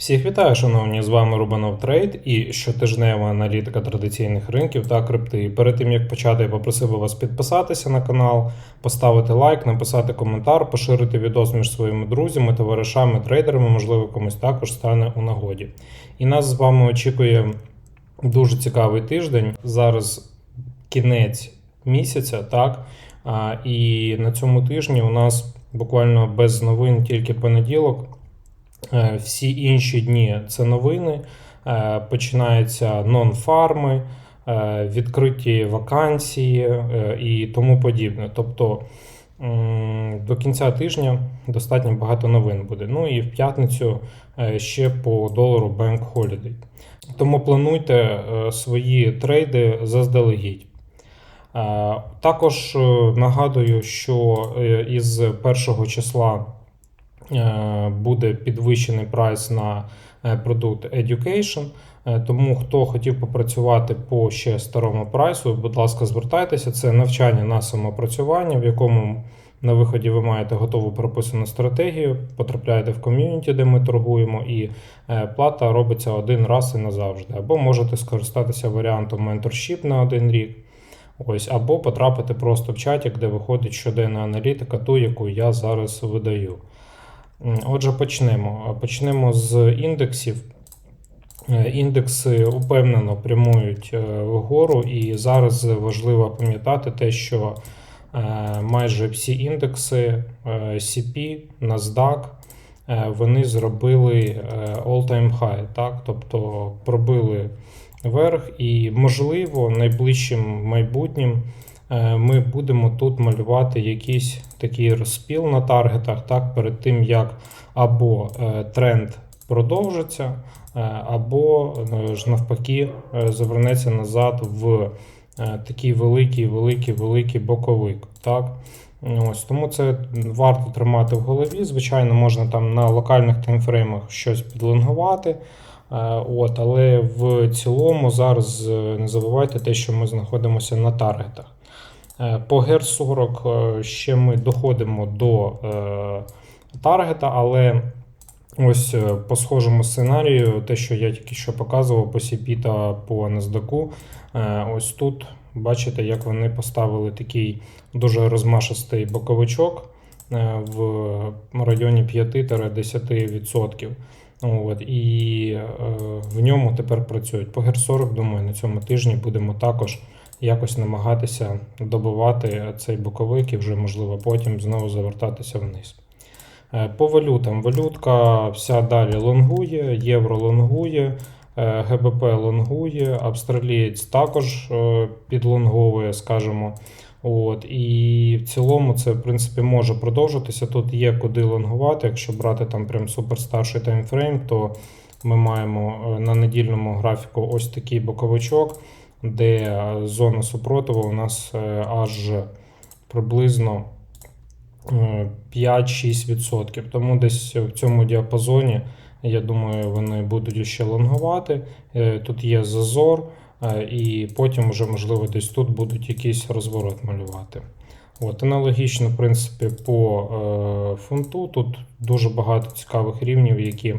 Всіх вітаю, шановні! З вами Рубанов Трейд і щотижнева аналітика традиційних ринків та крипти. І Перед тим як почати, я попросив би вас підписатися на канал, поставити лайк, написати коментар, поширити відос між своїми друзями, товаришами, трейдерами, можливо, комусь також стане у нагоді. І нас з вами очікує дуже цікавий тиждень. Зараз кінець місяця, так? І на цьому тижні у нас буквально без новин тільки понеділок. Е, Всі інші дні це новини. Е, Починаються нон-фарми, е, відкриті вакансії і тому подібне. Тобто до кінця тижня достатньо багато новин буде. Ну і в п'ятницю ще по долару Bank Holiday. Тому плануйте свої трейди заздалегідь. Також нагадую, що із 1 числа буде підвищений прайс на е, продукт Education. Е, Тому хто хотів попрацювати по ще старому прайсу, будь ласка, звертайтеся. Це навчання на самопрацювання, в якому на виході ви маєте готову прописану стратегію, потрапляєте в ком'юніті, де ми торгуємо, і е, плата робиться один раз і назавжди. Або можете скористатися варіантом менторшіп на один рік. Ось, або потрапити просто в чатик, де виходить щоденна аналітика, ту, яку я зараз видаю. Отже, почнемо. Почнемо з індексів. Е, Індекси упевнено прямують е, вгору, і зараз важливо пам'ятати те, що е, майже всі індекси CP, NASDAQ, вони зробили all-time high, так? тобто пробили верх, і можливо найближчим майбутнім ми будемо тут малювати якийсь такий розпіл на таргетах, так, перед тим як або е, тренд продовжиться, е, або е, ж навпаки е, завернеться назад в е, такий великий, великий, великий боковик. Так? Ось, тому це варто тримати в голові. Звичайно, можна там на локальних таймфреймах щось підлонгувати. Е, От, але в цілому зараз е, не забувайте те, що ми знаходимося на таргетах. Е, По GER 40 е, ще ми доходимо до е, таргета, але ось по схожому сценарію, те, що я тільки що показував по CP та по NASDAQ, ось тут бачите, як вони поставили такий дуже розмашистий боковичок в районі 5-10%. От, і в ньому тепер працюють. По GER40, думаю, на цьому тижні будемо також якось намагатися добивати цей боковик і вже, можливо, потім знову завертатися вниз. Е, По валютам. Валютка вся далі лонгує, євро лонгує, е, ГБП лонгує, австралієць також е, підлонговує, скажімо. От, і в цілому це, в принципі, може продовжитися. Тут є куди лонгувати. Якщо брати там прям суперстарший таймфрейм, то ми маємо на недільному графіку ось такий боковичок, де е, зона супротиву у нас е, аж приблизно е, 5-6%. Тому десь в цьому діапазоні, я думаю, вони будуть ще лонгувати. Е, Тут є зазор. Е, І потім вже, можливо, десь тут будуть якийсь розворот малювати. От, аналогічно, в принципі, по е, фунту. Тут дуже багато цікавих рівнів, які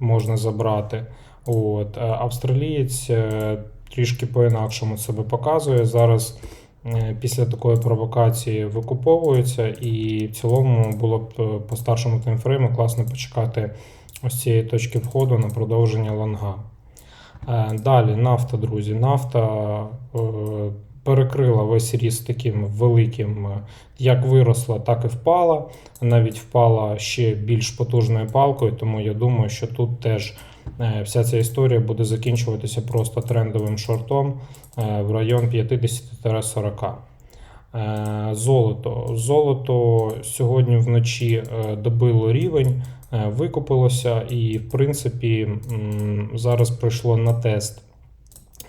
можна забрати. От, е, австралієць е, трішки по-інакшому себе показує. Зараз е, після такої провокації викуповується, і в цілому було б е, по старшому таймфрейму класно почекати ось цієї точки входу на продовження лонга. Е, Далі нафта, друзі. Нафта перекрила весь ріст таким великим, е, як виросла, так і впала. Навіть впала ще більш потужною палкою, тому я думаю, що тут теж е, вся ця історія буде закінчуватися просто трендовим шортом е, в район 50-40. Е, Золото. Золото сьогодні вночі добило рівень, викупилося, і, в принципі, зараз прийшло на тест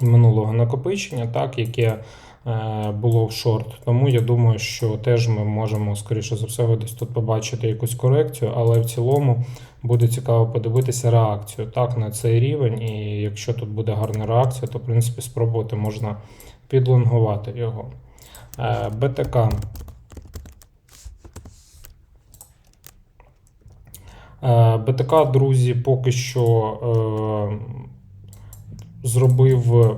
минулого накопичення, так, яке е, було в шорт. Тому я думаю, що теж ми можемо, скоріше за все, десь тут побачити якусь корекцію, але в цілому буде цікаво подивитися реакцію так, на цей рівень. І якщо тут буде гарна реакція, то в принципі спробувати можна підлонгувати його. Е, БТК. Е, БТК, друзі, поки що зробив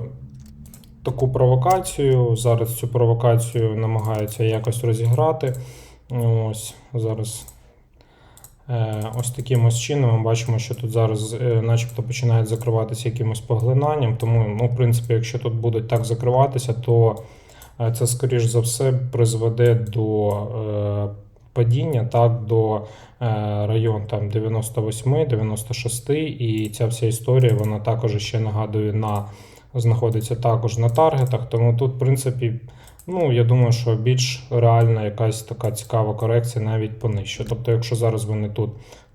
таку провокацію. Зараз цю провокацію намагаються якось розіграти. Ось зараз. Е, Ось таким ось чином ми бачимо, що тут зараз е, начебто починають закриватися якимось поглинанням. Тому, ну, в принципі, якщо тут будуть так закриватися, то е, це, скоріш за все, призведе до е, падіння так, до е, район там 98, 96, і ця вся історія вона також ще нагадує на знаходиться також на таргетах. Тому тут, в принципі, ну я думаю, що більш реальна якась така цікава корекція навіть понижче. Тобто, якщо зараз вони тут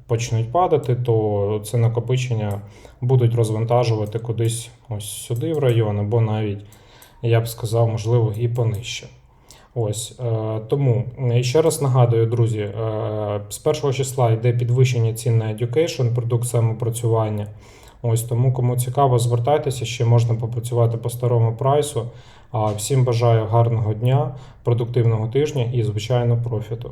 почнуть падати, то це накопичення будуть розвантажувати кудись ось сюди в район, або навіть, я б сказав, можливо, і понижче. Ось е, тому е, ще раз нагадую, друзі, е, з першого числа йде підвищення цін на education, продукт самопрацювання. Ось тому, кому цікаво, звертайтеся, ще можна попрацювати по старому прайсу. А всім бажаю гарного дня, продуктивного тижня і, звичайно, профіту.